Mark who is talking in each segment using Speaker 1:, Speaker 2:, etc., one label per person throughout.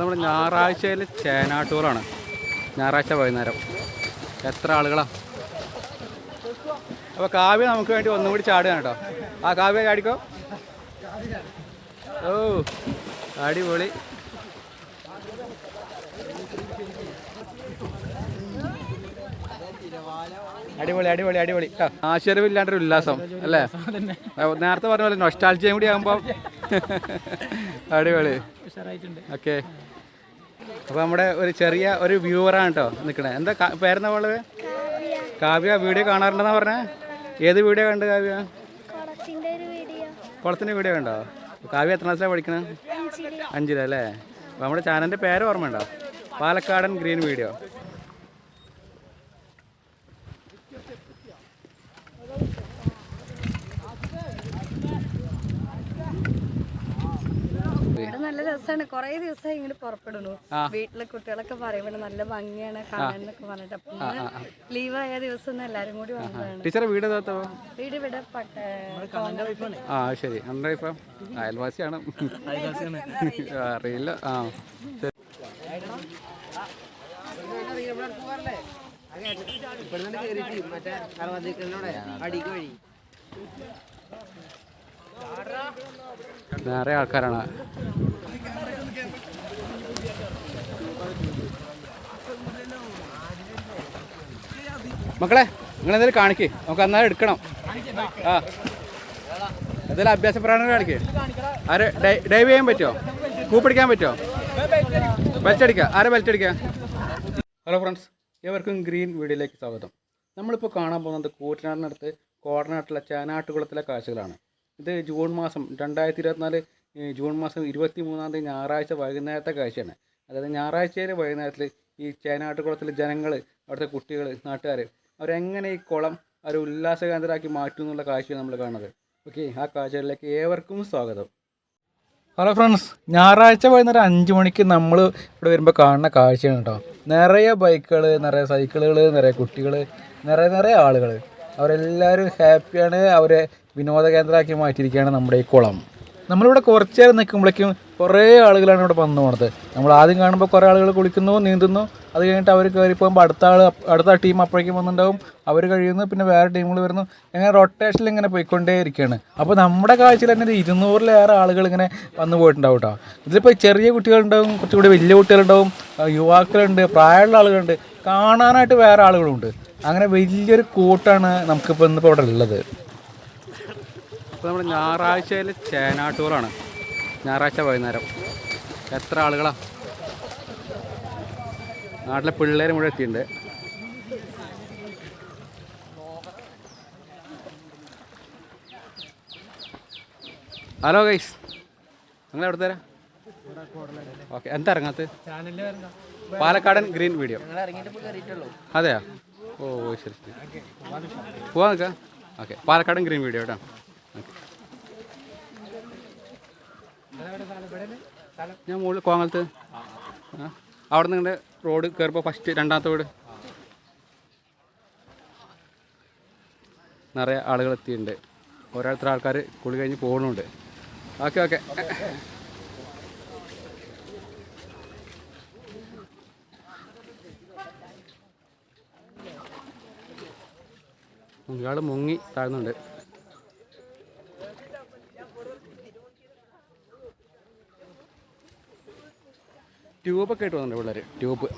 Speaker 1: ഇപ്പോൾ നമ്മൾ ഞായറാഴ്ചയിൽ ചേനാട്ടൂറാണ് ഞായറാഴ്ച വൈകുന്നേരം. എത്ര ആളുകളാണ് അപ്പോൾ കാവ്യ നമുക്ക് വേണ്ടി ഒന്നും കൂടി ചാടുകയാണ് കേട്ടോ. ആ കാവ്യ ചാടിക്കോ? ഓ അടിപൊളി. അടിപൊളി അടിപൊളി അടിപൊളി. ആശ്ചര്യമില്ലാണ്ട് ഒരു ഉല്ലാസം അല്ലേ? നേരത്തെ പറഞ്ഞ പോലെ നൊസ്റ്റാൾജിയും കൂടി ആകുമ്പോൾ അടിപൊളി. ഓക്കെ. അപ്പോൾ നമ്മുടെ ഒരു ചെറിയ ഒരു വ്യൂവറാണ് കേട്ടോ നിൽക്കണേ എന്താ പേരെന്താ ഉള്ളത് കാവ്യ വീഡിയോ കാണാറുണ്ടെന്നാ പറഞ്ഞേ? ഏത് വീഡിയോ കണ്ട് കാവ്യ?
Speaker 2: കുളത്തിന്റെ കുളത്തിന്റെ വീഡിയോ
Speaker 1: കണ്ടോ? കാവ്യ എത്ര ക്ലാസ്സിലാണ് പഠിക്കണേ? അഞ്ചിലല്ലേ അപ്പോൾ നമ്മുടെ ചാനലിന്റെ പേര് ഓർമ്മയുണ്ടോ? പാലക്കാടൻ ഗ്രീൻ വീഡിയോ.
Speaker 3: ഇവിടെ നല്ല രസമാണ് കൊറേ ദിവസമായി ഇങ്ങോട്ട് പുറപ്പെടുന്നു. വീട്ടിലെ കുട്ടികളൊക്കെ പറയും ഇവിടെ നല്ല ഭംഗിയാണ് കാണാനൊക്കെ പറഞ്ഞിട്ട്. അപ്പൊ ലീവ് ആയ ദിവസം ഒന്ന് എല്ലാരും കൂടി വന്നതാണ്.
Speaker 1: ടീച്ചറെ വീട്
Speaker 3: വീട് ഇവിടെ
Speaker 1: ആ ശരി. നമ്മുടെ ഇപ്പം അയൽവാസിയാണ്. അറിയില്ല. ആ ശരി. നിറയെ ആൾക്കാരാണ്. മക്കളെ നിങ്ങൾ എന്തെങ്കിലും കാണിക്കേ. നമുക്ക് അന്നേരം എടുക്കണം. ആ. എന്തെങ്കിലും അഭ്യാസ പ്രകടനം കാണിക്കേ. ആര് ഡൈവ് ചെയ്യാൻ പറ്റുമോ? കൂപ്പിടിക്കാൻ പറ്റുമോ? ബെൽറ്റ് അടിക്കുക ആരെ ബെൽറ്റ് അടിക്കുക ഹലോ ഫ്രണ്ട്സ് ഏവർക്കും ഗ്രീൻ വീഡിയോയിലേക്ക് സ്വാഗതം. നമ്മളിപ്പോൾ കാണാൻ പോകുന്നത് കൂറ്റനാടിനടുത്ത് കോടനാട്ടിലെ ചേനാട്ടുകുളത്തിലെ കാഴ്ചകളാണ്. ഇത് ജൂൺ മാസം രണ്ടായിരത്തി ഇരുപത്തിനാല് ജൂൺ മാസം ഇരുപത്തി മൂന്നാം തീയതി ഞായറാഴ്ച വൈകുന്നേരത്തെ കാഴ്ചയാണ്. അതായത് ഞായറാഴ്ചയിലെ വൈകുന്നേരത്തിൽ ഈ ചേനാട്ടുകുളത്തിലെ ജനങ്ങൾ അവിടുത്തെ കുട്ടികൾ നാട്ടുകാർ അവരെങ്ങനെ ഈ കുളം ഒരു ഉല്ലാസ കേന്ദ്രമാക്കി മാറ്റും എന്നുള്ള കാഴ്ചയാണ് നമ്മൾ കാണുന്നത്. ഓക്കെ ആ കാഴ്ചകളിലേക്ക് ഏവർക്കും സ്വാഗതം. ഹലോ ഫ്രണ്ട്സ് ഞായറാഴ്ച വൈകുന്നേരം അഞ്ച് മണിക്ക് നമ്മൾ ഇവിടെ വരുമ്പോൾ കാണുന്ന കാഴ്ചയാണ് കേട്ടോ. നിറയെ ബൈക്കുകൾ നിറയെ സൈക്കിളുകൾ നിറയെ കുട്ടികൾ നിറയെ നിറയെ ആളുകൾ അവരെല്ലാവരും ഹാപ്പിയാണ്. അവരെ വിനോദ കേന്ദ്രമാക്കി മാറ്റിയിരിക്കുകയാണ് നമ്മുടെ ഈ കുളം. നമ്മളിവിടെ കുറച്ച് നേരം നിൽക്കുമ്പോഴേക്കും കുറേ ആളുകളാണ് ഇവിടെ വന്നു പോണത്. നമ്മൾ ആദ്യം കാണുമ്പോൾ കുറേ ആളുകൾ കുളിക്കുന്നു നീന്തുന്നു. അത് കഴിഞ്ഞിട്ട് അവർ കയറി പോകുമ്പോൾ അടുത്ത ആൾ അടുത്ത ടീം അപ്പോഴേക്കും വന്നിട്ടുണ്ടാവും. അവർ കഴിയുന്നു പിന്നെ വേറെ ടീമുകൾ വരുന്നു. ഇങ്ങനെ റൊട്ടേഷനിൽ ഇങ്ങനെ പോയിക്കൊണ്ടേ ഇരിക്കുകയാണ് അപ്പോൾ നമ്മുടെ കാഴ്ചയിൽ തന്നെ ഒരു ഇരുന്നൂറിലേറെ ആളുകൾ ഇങ്ങനെ വന്നു പോയിട്ടുണ്ടാവും കേട്ടോ. ഇതിലിപ്പോൾ ചെറിയ കുട്ടികളുണ്ടാവും കുറച്ചുകൂടി വലിയ കുട്ടികളുണ്ടാവും യുവാക്കളുണ്ട് പ്രായമുള്ള ആളുകളുണ്ട്. കാണാനായിട്ട് വേറെ ആളുകളുണ്ട്. അങ്ങനെ വലിയൊരു കൂട്ടാണ് നമുക്കിപ്പോൾ ഇന്നിപ്പോൾ ഇവിടെ ഉള്ളത്. ഇപ്പോൾ നമ്മൾ ഞായറാഴ്ചയിൽ ചേനാട്ടൂറാണ് ഞായറാഴ്ച വൈകുന്നേരം. എത്ര ആളുകളാ? നാട്ടിലെ പിള്ളേർ മുഴുവൻ എത്തിയിട്ടുണ്ട്. ഹലോ ഗൈസ് നിങ്ങൾ എവിടെ തരാം ഓക്കെ എന്താ ഇറങ്ങാത്ത പാലക്കാടൻ ഗ്രീൻ വീഡിയോ. അതെയാ? ഓ ശരി ശരി. പോവാ നിൽക്കാം. ഓക്കെ. പാലക്കാടൻ ഗ്രീൻ വീഡിയോ കേട്ടോ. ഞാൻ മുകളിൽ കോങ്ങലത്ത്. അവിടെ നിന്ന് റോഡ് കയറുമ്പോൾ ഫസ്റ്റ് രണ്ടാമത്തെ വീട്. നിറയെ ആളുകൾ എത്തിയിട്ടുണ്ട്. ഓരോരുത്തർ ആൾക്കാർ കുളി കഴിഞ്ഞ് പോകുന്നുണ്ട്. Okay okay. ഇയാൾ മുങ്ങി താഴ്ന്നുണ്ട്. ട്യൂബൊക്കെ ഇട്ട് വന്നിട്ടുണ്ട് പിള്ളേർ ട്യൂബ്.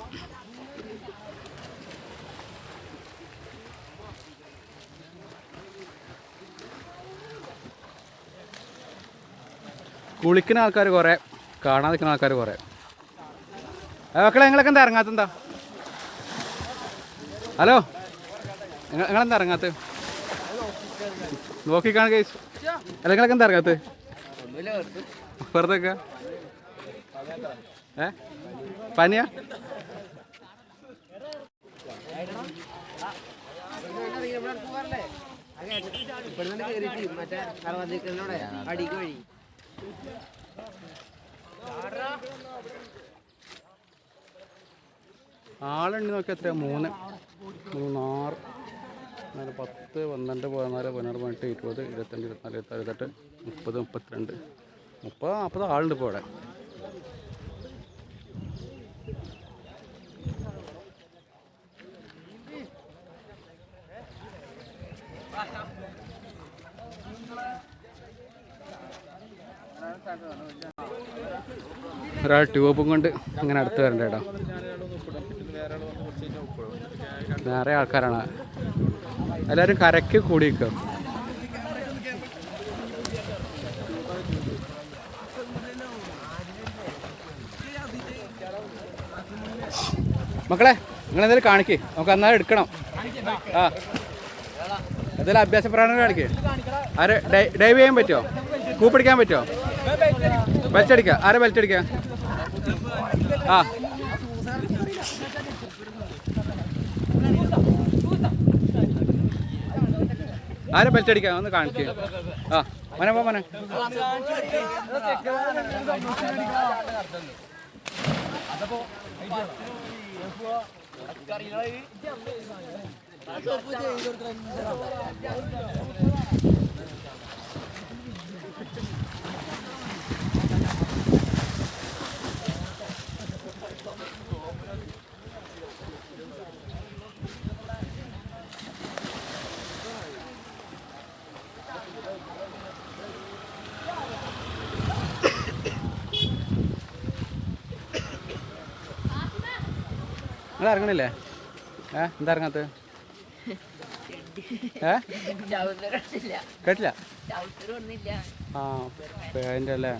Speaker 1: കുളിക്കുന്ന ആൾക്കാർ കുറേ കാണാതെ നിൽക്കുന്ന ആൾക്കാർ കുറേ. മക്കളെ നിങ്ങളൊക്കെ എന്താ ഇറങ്ങാത്തെന്താ ഹലോ? നിങ്ങളെന്താ ഇറങ്ങാത്ത? നോക്കിക്കാണ് കേസ് അല്ല എന്താ ഇറങ്ങാത്ത? വെറുതെ? ഏ? പനിയാ? ആളുണ്ട് നോക്കി എത്രയാ മൂന്ന്. മൂന്നാറ്. നാല് പത്ത് പന്ത്രണ്ട് പതിനാല് പതിനാറ് പതിനെട്ട് ഇരുപത് ഇരുപത്തഞ്ച് ഇരുപത്തിനാല് ഇരുപത്താറ് ഇരുപത്തെട്ട് മുപ്പത് മുപ്പത്തിരണ്ട്. മുപ്പത് നാൽപ്പത് ആളുണ്ട് ഇപ്പോൾ ഇവിടെ.
Speaker 2: ഒരാൾ ട്യൂബും കൊണ്ട് അങ്ങനെ അടുത്ത് വരണ്ടേടാ വേറെ ആൾക്കാരാണ്. എല്ലാവരും കരയ്ക്ക് കൂടിയിരിക്കുക മക്കളെ നിങ്ങൾ എന്തായാലും കാണിക്കേ. നമുക്ക് അന്നാലും എടുക്കണം. ആ. എന്തായാലും അഭ്യാസ പ്രകടനം കാണിക്കേ. ആരെ ഡൈവ് ചെയ്യാൻ പറ്റുമോ കൂപ്പിടിക്കാൻ പറ്റുമോ ബെൽറ്റ് അടിക്കുക ആരെ ബെൽറ്റ് അടിക്കുക ആ. ആരെ ബെൽറ്റ് അടിക്കാം ഒന്ന് കാണിക്കുക ആ മോനെ പോ മോനെ. നിങ്ങൾ ഇറങ്ങണില്ലേ ഏ എന്താ ഇറങ്ങാത്ത കേട്ടില്ല? ആ അതിന്റെ അല്ലേ?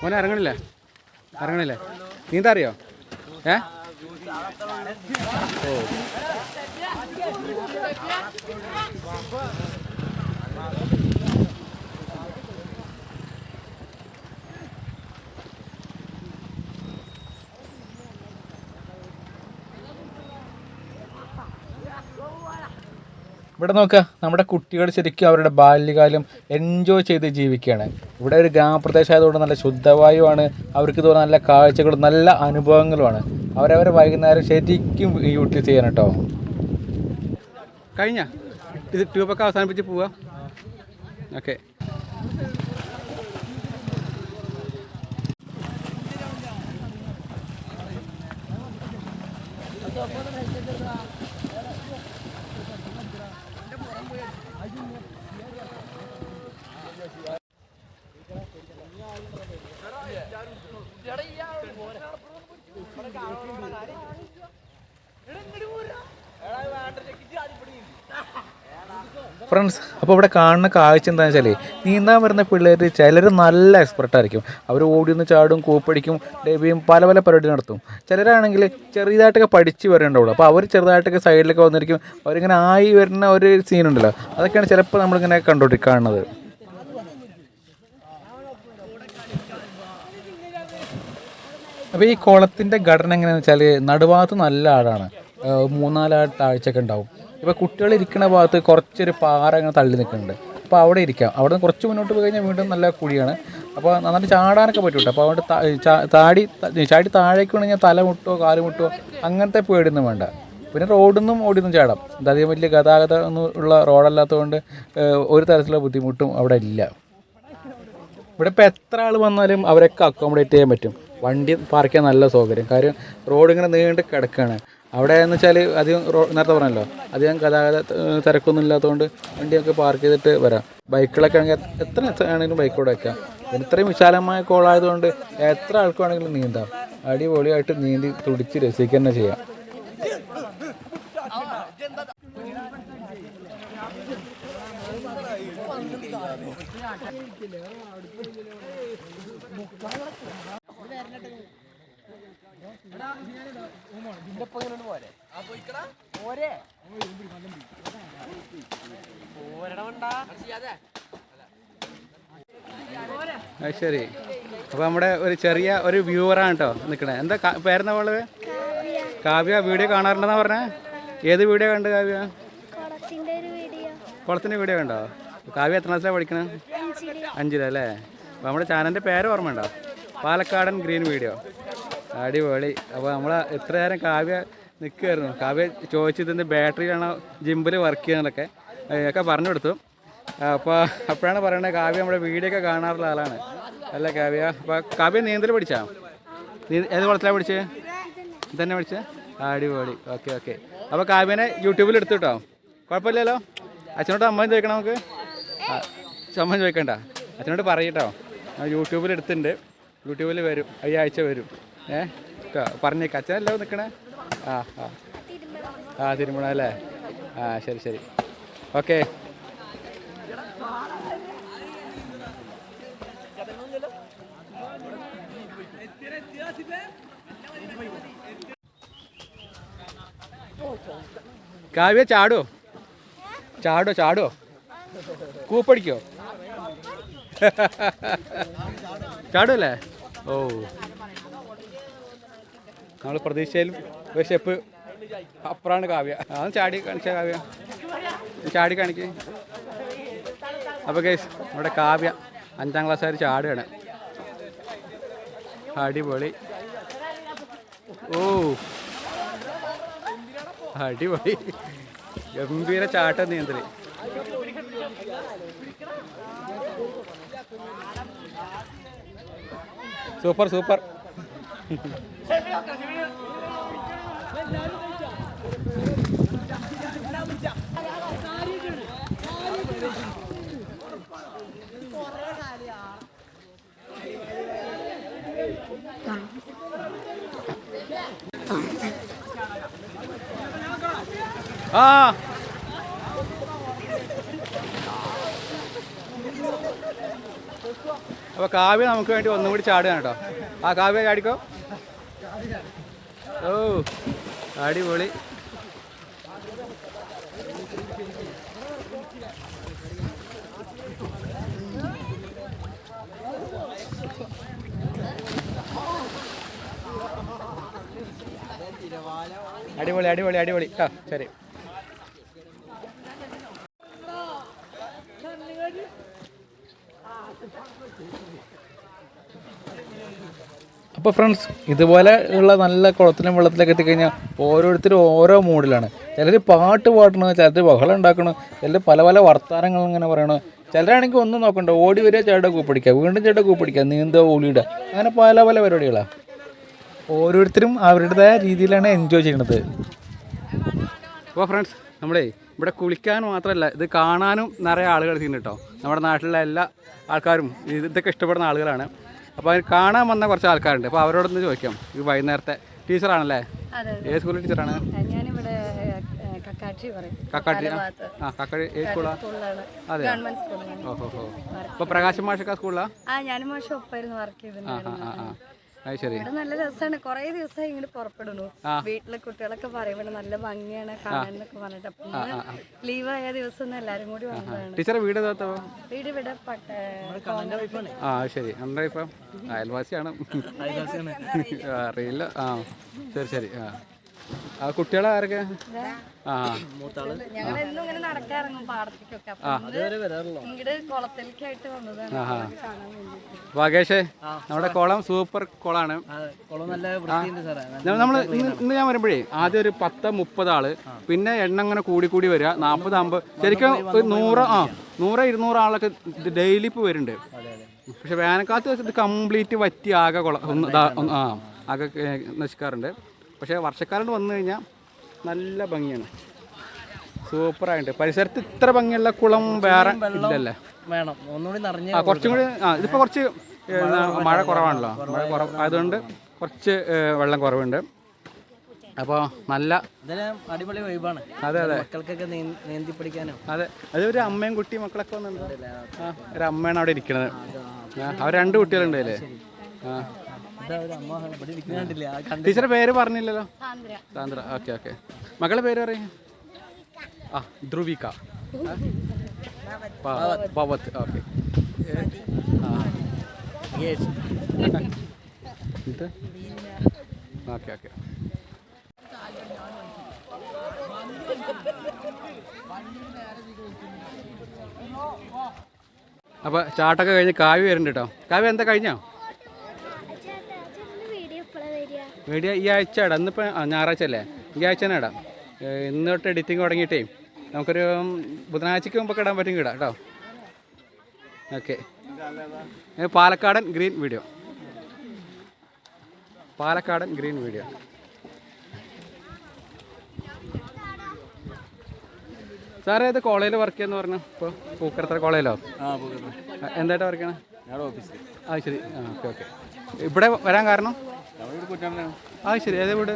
Speaker 2: മോനെ ഇറങ്ങണില്ലേ? ഇറങ്ങണില്ലേ? നീന്താ അറിയോ ഏ? ഓ.
Speaker 1: ഇവിടെ നോക്കുക നമ്മുടെ കുട്ടികൾ ശരിക്കും അവരുടെ ബാല്യകാലം എൻജോയ് ചെയ്ത് ജീവിക്കുകയാണ്. ഇവിടെ ഒരു ഗ്രാമപ്രദേശം ആയതുകൊണ്ട് നല്ല ശുദ്ധവായുവാണ് അവർക്ക് തോന്നുന്ന നല്ല കാഴ്ചകളും നല്ല അനുഭവങ്ങളുമാണ്. അവരവരെ വൈകുന്നേരം ശരിക്കും യൂട്ടിലൈസ് ചെയ്യണം കേട്ടോ.
Speaker 2: കഴിഞ്ഞ? ഇത് ട്യൂബൊക്കെ അവസാനിപ്പിച്ച് പോവാ. ഓക്കെ.
Speaker 1: ഫ്രണ്ട്സ് അപ്പോൾ ഇവിടെ കാണുന്ന കാഴ്ച എന്താണെന്ന് വെച്ചാൽ നീന്താൻ വരുന്ന പിള്ളേർ ചിലർ നല്ല എക്സ്പെർട്ട് ആയിരിക്കും. അവർ ഓടിയൊന്ന് ചാടും കൂപ്പടിക്കും ഡെബിയും പല പല പരിപാടി നടത്തും. ചിലരാണെങ്കിൽ ചെറിയതായിട്ടൊക്കെ പഠിച്ച് വരേണ്ടുള്ളൂ അപ്പോൾ അവർ ചെറുതായിട്ടൊക്കെ സൈഡിലൊക്കെ വന്നിരിക്കും. അവരിങ്ങനെ ആയി വരുന്ന ഒരു സീനുണ്ടല്ലോ അതൊക്കെയാണ് ചിലപ്പോൾ നമ്മളിങ്ങനെ കണ്ടോട്ടി കാണുന്നത് അപ്പോൾ ഈ കുളത്തിന്റെ ഘടന എങ്ങനെയാണെന്ന് വെച്ചാൽ നടുഭാഗത്ത് നല്ല ആടാണ്. മൂന്നാൽ താഴ്ചയൊക്കെ ഉണ്ടാവും. ഇപ്പോൾ കുട്ടികൾ ഇരിക്കുന്ന ഭാഗത്ത് കുറച്ചൊരു പാറ ഇങ്ങനെ തള്ളി നിൽക്കുന്നുണ്ട്. അപ്പോൾ അവിടെ ഇരിക്കാം. അവിടെ നിന്ന് കുറച്ച് മുന്നോട്ട് പോയി കഴിഞ്ഞാൽ വീണ്ടും നല്ല കുഴിയാണ്. അപ്പോൾ നന്നായിട്ട് ചാടാനൊക്കെ പറ്റും അപ്പോൾ അവിടെ താടി ചാടി താഴേക്ക് വേണമെങ്കിൽ തല മുട്ടോ കാൽ മുട്ടോ അങ്ങനത്തെ പേടിയൊന്നും വേണ്ട. പിന്നെ റോഡിൽ നിന്നും ഓടിയൊന്നും ചാടാം. അധികം വലിയ ഗതാഗതം ഉള്ള റോഡല്ലാത്തതുകൊണ്ട് ഒരു തരത്തിലുള്ള ബുദ്ധിമുട്ടും അവിടെ ഇല്ല. ഇവിടെ ഇപ്പോൾ എത്ര ആൾ വന്നാലും അവരൊക്കെ അക്കോമഡേറ്റ് ചെയ്യാൻ പറ്റും. വണ്ടി പാർക്ക് ചെയ്യാൻ നല്ല സൗകര്യം. കാര്യം റോഡ് ഇങ്ങനെ നീണ്ട് കിടക്കുകയാണ് അവിടെ എന്ന് വെച്ചാൽ അധികം റോ നേരത്തെ പറഞ്ഞല്ലോ. അധികം ഗതാഗത തിരക്കൊന്നും ഇല്ലാത്തതുകൊണ്ട് വണ്ടിയൊക്കെ പാർക്ക് ചെയ്തിട്ട് വരാം. ബൈക്കുകളൊക്കെ ആണെങ്കിൽ എത്ര ആണെങ്കിലും ബൈക്കോടെ വയ്ക്കാം പിന്നെ ഇത്രയും വിശാലമായ കോളായതുകൊണ്ട് എത്ര ആൾക്ക് വേണമെങ്കിലും നീന്താം. അടിപൊളിയായിട്ട് നീന്തി തുടിച്ച് രസിക്കുക തന്നെ ചെയ്യാം.
Speaker 2: ശരി. അപ്പൊ നമ്മുടെ ഒരു ചെറിയ ഒരു വ്യൂവറാണ് കേട്ടോ നിക്കണേ. എന്താ പേരെന്താ ഉള്ളത്
Speaker 4: കാവ്യ
Speaker 2: വീഡിയോ കാണാറുണ്ടെന്നാ പറഞ്ഞേ? ഏത് വീഡിയോ കണ്ട് കാവ്യ?
Speaker 4: കുളത്തിന്റെ വീഡിയോ
Speaker 2: കണ്ടോ?
Speaker 1: കാവ്യ എത്ര ക്ലാസ്സിലാണ് പഠിക്കണേ?
Speaker 2: അഞ്ചിൽ.
Speaker 1: അഞ്ചിലല്ലേ അപ്പൊ നമ്മുടെ ചാനലിന്റെ പേര് ഓർമ്മയുണ്ടോ? പാലക്കാടൻ ഗ്രീൻ വീഡിയോ. അടിപൊളി. അപ്പോൾ നമ്മൾ എത്ര നേരം കാവ്യ നിൽക്കുമായിരുന്നു കാവ്യ ചോദിച്ചതിന്റെ ബാറ്ററിയിലാണോ ജിമ്പിൽ വർക്ക് ചെയ്യുന്നതൊക്കെ. ഒക്കെ പറഞ്ഞു കൊടുത്തു. അപ്പോൾ അപ്പോഴാണ് പറയുന്നത് കാവ്യ നമ്മുടെ വീഡിയോ ഒക്കെ കാണാറുള്ള ആളാണ്. അല്ല കാവ്യ? അപ്പോൾ കാവ്യ നീന്തൽ പഠിച്ചാ? ഏത് കുളത്തിലാണ് പഠിച്ചത് ഇതന്നെ പഠിച്ചത് അടിപൊളി. Okay okay. അപ്പോൾ കാവ്യനെ യൂട്യൂബിൽ എടുത്തു കേട്ടോ കുഴപ്പമില്ലല്ലോ? അച്ഛനോട് അമ്മയും ചോദിക്കണം നമുക്ക്? അമ്മയും ചോദിക്കണ്ട. അച്ഛനോട് പറയട്ടോ യൂട്യൂബിൽ എടുത്തിട്ടുണ്ട്. യൂട്യൂബിൽ വരും. ഈ ആഴ്ച വരും. ഏ? ക- പറഞ്ഞേക്ക്. അച്ഛനല്ലോ നിൽക്കണേ ആ ആ. ആ തിരുമണ അല്ലേ? ആ ശരി ശരി. ഓക്കെ. കാവ്യ ചാടോ? ചാടോ ചാടോ? കൂപ്പടിക്കോ? ചാടുമല്ലേ ഓ. നമ്മൾ പ്രതീക്ഷയിലും ഒരു സ്റ്റെപ്പ് അപ്പുറമാണ് കാവ്യ. അതൊന്ന് ചാടി കാണിച്ച കാവ്യ. ചാടി കാണിക്ക്. അപ്പോൾ കേസ് നമ്മുടെ കാവ്യ അഞ്ചാം ക്ലാസ്സുകാർ ചാടുകയാണ്. അടിപൊളി. ഓ. അടിപൊളി. ഗംഭീര ചാട്ടം നീന്തൽ സൂപ്പർ സൂപ്പർ. ആ. കാവ്യ നമുക്ക് വേണ്ടി ഒന്നും കൂടി ചാടുകയാണ് കേട്ടോ. ആ കാവ്യ ചാടിക്കോ? ഓ അടിപൊളി. അടിപൊളി അടിപൊളി അടിപൊളി. ആ ശരി.
Speaker 5: അപ്പോൾ ഫ്രണ്ട്സ് ഇതുപോലെ ഉള്ള നല്ല കുളത്തിലും വെള്ളത്തിലൊക്കെ എത്തിക്കഴിഞ്ഞാൽ ഓരോരുത്തരും ഓരോ മൂഡിലാണ്. ചിലർ പാട്ട് പാടണം ചിലർ ബഹളം ഉണ്ടാക്കണം ചിലർ പല പല വർത്തമാനങ്ങൾ ഇങ്ങനെ പറയണം. ചിലരാണെങ്കിൽ ഒന്നും നോക്കണ്ട ഓടി വരിക ചേട്ട കൂപ്പിടിക്കുക വീണ്ടും ചേട്ടൻ കൂപ്പിടിക്കുക നീന്തുക ഓളിയിടുക അങ്ങനെ പല പല പരിപാടികളാണ് ഓരോരുത്തരും അവരുടേതായ രീതിയിലാണ് എൻജോയ് ചെയ്യുന്നത്
Speaker 1: അപ്പോൾ ഫ്രണ്ട്സ് നമ്മളേ ഇവിടെ കുളിക്കാൻ മാത്രമല്ല ഇത് കാണാനും നിറയെ ആളുകൾ ചെയ്യുന്നുണ്ട് കേട്ടോ. നമ്മുടെ നാട്ടിലെ എല്ലാ ആൾക്കാരും ഇത് ഇതൊക്കെ ഇഷ്ടപ്പെടുന്ന ആളുകളാണ്. അപ്പോൾ അതിന് കാണാൻ വന്ന കുറച്ച് ആൾക്കാരുണ്ട്. അപ്പോൾ അവരോടൊന്ന് ചോദിക്കാം. ഈ വൈകുന്നേരത്തെ ടീച്ചറാണല്ലേ? ഏത് സ്കൂളിൽ ടീച്ചറാണ്?
Speaker 3: കക്കാട്ടി
Speaker 1: ആ. കക്കാടി ഏത് സ്കൂളാണ് അതെ
Speaker 3: സ്കൂളിലാണ്.
Speaker 1: ഓഹോ അപ്പോൾ പ്രകാശ് മാഷൊക്കെ സ്കൂളിലാണ്
Speaker 3: ആ
Speaker 1: ആ ആ.
Speaker 3: ഇവിടെ നല്ല രസമാണ് കുറേ ദിവസമായി ഇങ്ങോട്ട് പുറപ്പെടുന്നു. വീട്ടിലെ കുട്ടികളൊക്കെ പറയും ഇവിടെ നല്ല ഭംഗിയാണ് കാണാനൊക്കെ പറഞ്ഞിട്ട്. അപ്പൊ ലീവ് ലീവായ ദിവസം എല്ലാരും കൂടി വന്നതാണ്.
Speaker 1: ടീച്ചറെ വീട്
Speaker 3: വീട് ഇവിടെ
Speaker 1: ആ ശരി. എന്താ ഇപ്പം അയൽവാസിയാണ്. അറിയില്ല. ആ ശരി ശരി. ആ. ആ കുട്ടികളെ ആരൊക്കെ? ആ. വാഗേഷേ നമ്മുടെ കുളം സൂപ്പർ കുളമാണ് നമ്മൾ ഇന്ന് ഞാൻ വരുമ്പോഴേ ആദ്യം ഒരു പത്ത് മുപ്പത് ആൾ പിന്നെ എണ്ണ അങ്ങനെ കൂടി കൂടി വരിക നാൽപ്പത് അമ്പത്. ശരിക്കും ഒരു നൂറ് ആ നൂറ് ഇരുന്നൂറ് ആളൊക്കെ ഡെയിലി ഇപ്പോൾ വരുന്നുണ്ട്. പക്ഷെ വേനൽക്കാലത്ത് ഇത് കംപ്ലീറ്റ് വറ്റി ആകെ കുളം ആ ആകെ നശിക്കാറുണ്ട്. പക്ഷേ വർഷക്കാലം വന്നു കഴിഞ്ഞാൽ നല്ല ഭംഗിയാണ്. സൂപ്പറായിട്ട് പരിസരത്ത് ഇത്ര ഭംഗിയുള്ള കുളം വേറെ ഇല്ലല്ലേ?
Speaker 6: വേണം. ഒന്നുകൂടി നിറഞ്ഞ
Speaker 1: ആ കുറച്ചും കൂടി ആ ഇതിപ്പോൾ കുറച്ച് മഴ കുറവാണല്ലോ. മഴ കുറവ് ആയതുകൊണ്ട് കുറച്ച് വെള്ളം കുറവുണ്ട്. അപ്പോൾ നല്ല
Speaker 6: അടിപൊളി വൈബാണ്
Speaker 1: അതെ അതെ.
Speaker 6: മക്കൾക്കൊക്കെ നീന്തി പഠിക്കാനോ
Speaker 1: അതെ. അത് ഒരു അമ്മയും കുട്ടി മക്കളൊക്കെ വന്നിട്ടുണ്ട്. ഒരു അമ്മയാണ് അവിടെ ഇരിക്കുന്നത് അവർ രണ്ട് കുട്ടികളുണ്ടല്ലേ ആ. ടീച്ചറെ പേര് പറഞ്ഞില്ലല്ലോ?
Speaker 3: സാന്ദ്ര.
Speaker 1: Okay okay. മകളെ പേര് പറയും. ആ ധ്രുവിക. പവത്ത് ഓക്കെ. Okay okay. അപ്പോൾ ചാട്ടൊക്കെ കഴിഞ്ഞ് കാവ്യ വരുന്നുണ്ട് കേട്ടോ. കാവ്യ എന്താ കഴിഞ്ഞോ
Speaker 2: ചേട്ടാ ചേട്ടന്റെ വീഡിയോ എപ്പോഴാണ് വരിക
Speaker 1: വീഡിയോ ഈ ആഴ്ച ഇടാം. ഇന്നിപ്പോൾ ഞായറാഴ്ച അല്ലേ? ഈ ആഴ്ച തന്നെ ഇടാം. ഇന്ന് തൊട്ട് എഡിറ്റിംഗ് തുടങ്ങിയിട്ടേ നമുക്കൊരു ബുധനാഴ്ചയ്ക്ക് ബുധനാഴ്ചക്ക് മുമ്പൊക്കെ ഇടാൻ പറ്റും ഇടാം കേട്ടോ. Okay. Palakkadan green video. Palakkadan green video. സാറേ ഇത് കോളേജിൽ വർക്ക് ചെയ്യുന്ന പറഞ്ഞു ഇപ്പോൾ പൂക്കടത്തറ കോളേജിലോ? എന്തായിട്ടാണ് വർക്ക് ചെയ്യണേ?
Speaker 7: ഓഫീസിൽ
Speaker 1: ആ ശരി. ആ ഓക്കെ ഓക്കെ. ഇവിടെ വരാൻ കാരണം? ആ ശരി. ഏത് വീട്?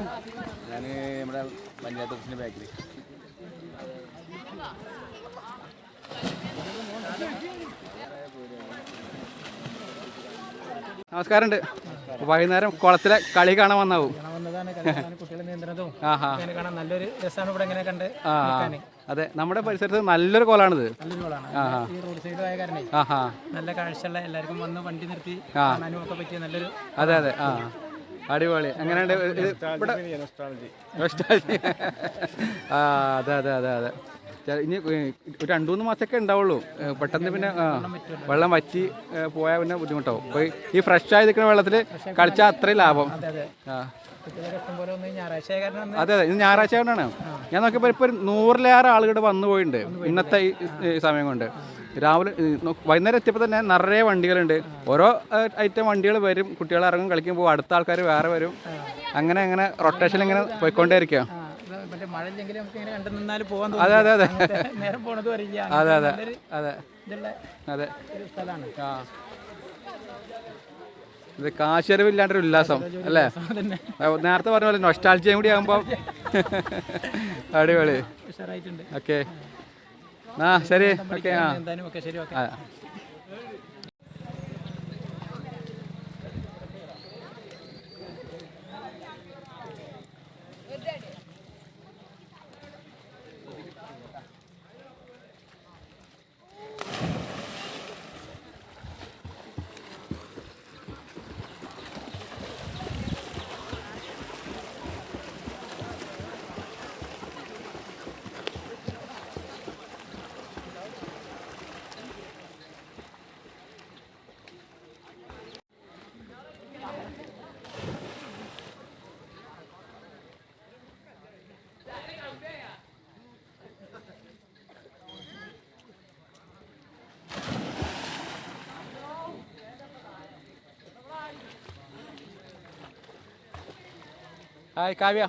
Speaker 7: ഞാൻ നമ്മുടെ പഞ്ചായത്ത് ഓഫീസിന്റെ ബാക്കിൽ
Speaker 1: നമസ്കാരമുണ്ട്. വൈകുന്നേരം കുളത്തിലെ കളി കാണാൻ വന്നാവും. അതെ നമ്മുടെ പരിസരത്ത് നല്ലൊരു കോലാണിത്
Speaker 6: നല്ലൊരു കോളാണ് ഈ റോഡ് സൈഡ് ആയ നല്ല കാഴ്ചയുള്ള എല്ലാവർക്കും വന്ന് വണ്ടി നിർത്തി
Speaker 1: ആ.
Speaker 6: കാണാനും ഒക്കെ പറ്റിയ നല്ലൊരു
Speaker 1: അതെ അതെ. ആ. അടിപൊളി. എങ്ങനെയുണ്ട്. ആ അതെ അതെ അതെ അതെ. ഇനി ഒരു രണ്ടു മൂന്ന് മാസമൊക്കെ ഉണ്ടാവുള്ളൂ. പെട്ടെന്ന് പിന്നെ വെള്ളം വറ്റി പോയാൽ പിന്നെ ബുദ്ധിമുട്ടാവും. അപ്പോൾ ഈ ഫ്രഷ് ആയി നിൽക്കുന്ന വെള്ളത്തിൽ കളിച്ചാൽ അത്രയും ലാഭം.
Speaker 6: അതെ
Speaker 1: ആ. അതെ അതെ. ഇത് ഞായറാഴ്ച കൊണ്ടാണ് ഞാൻ നോക്കിയപ്പോൾ ഇപ്പോൾ ഒരു നൂറിലേറെ ആളുകൾ വന്നു പോയിട്ടുണ്ട് ഇന്നത്തെ ഈ സമയം കൊണ്ട്. രാവിലെ വൈകുന്നേരം എത്തിയപ്പോൾ തന്നെ നിറയെ വണ്ടികളുണ്ട്. ഓരോ ഐറ്റം വണ്ടികൾ വരും കുട്ടികൾ ഇറങ്ങും കളിക്കും പോകും അടുത്ത ആൾക്കാർ വേറെ വരും. അങ്ങനെ അങ്ങനെ റൊട്ടേഷൻ ഇങ്ങനെ പോയിക്കൊണ്ടേയിരിക്കുക അതെ അതെ അതെ. അതെ അതെ അതെ. അതെ. ആ. ഇത് കാശരവില്ലാണ്ടൊരു ഉല്ലാസം അല്ലേ? നേരത്തെ പറഞ്ഞ പോലെ നൊസ്റ്റാൾജിയും കൂടി ആകുമ്പോൾ അടിപൊളി. ഓക്കെ. ആ ശരി. ഓക്കെ ആ.
Speaker 6: എന്തായാലും ഓക്കെ ശരി okay.
Speaker 1: Hi Kavya.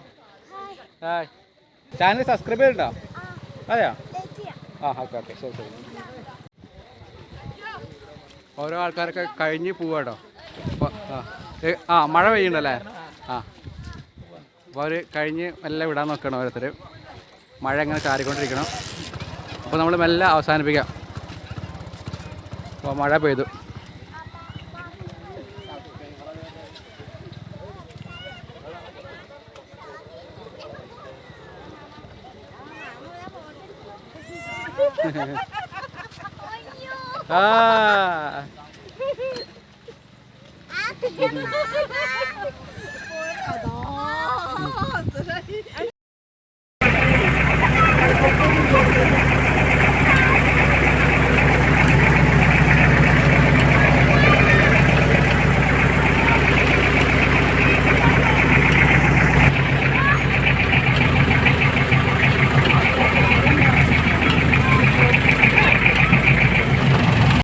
Speaker 1: Hi. Channel subscribe ചെയ്തിട്ടുണ്ടോ? അതെയോ? ആ ഓക്കെ ഓക്കെ ശരി ശരി. ഓരോ ആൾക്കാരൊക്കെ കഴിഞ്ഞ് പോവാട്ടോ. അപ്പോൾ ആ മഴ പെയ്യുണ്ടല്ലേ ആ. അപ്പോൾ അവർ കഴിഞ്ഞ് മെല്ലെ വിടാൻ നോക്കണം ഓരോരുത്തർ മഴ ഇങ്ങനെ ചാരിക്കൊണ്ടിരിക്കണം അപ്പോൾ നമ്മൾ മെല്ലെ അവസാനിപ്പിക്കാം. അപ്പോൾ മഴ പെയ്തു. ആ